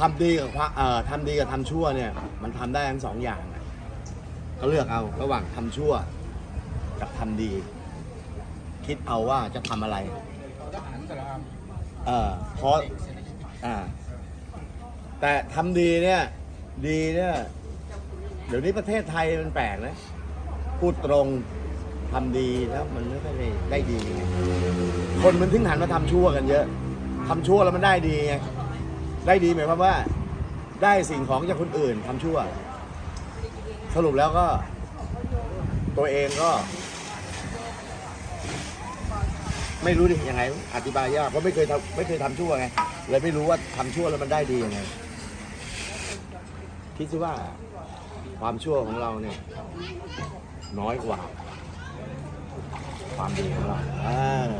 ทำดีกับความเอ่อทำดีกับทำชั่วเนี่ย มันทำได้ทั้งสองอย่างอะก็เลือกเอาระหว่างทำชั่ว กับทำดี คิดเอาว่าจะทำอะไร เออเพราะอ่า แต่ทำดีเนี่ย ดีเนี่ย เดี๋ยวนี้ประเทศไทยมันแปลกนะ พูดตรงทำดีแล้วมันไม่ค่อยได้ได้ดีไงคนมันถึงหันมาทำชั่วกันเยอะทำชั่วแล้วมันได้ดีไง ได้ดีหมายความว่า ได้สิ่งของจากคนอื่นทำชั่ว สรุปแล้วก็ ตัวเองก็ ไม่รู้ดิยังไง อธิบายยากเพราะไม่เคยทำไม่เคยทำชั่วไงเลยไม่รู้ว่าทำชั่วแล้วมันได้ดียังไงคิดซิว่าความชั่วของเราเนี่ย น้อยกว่า ความดีของเราอ่า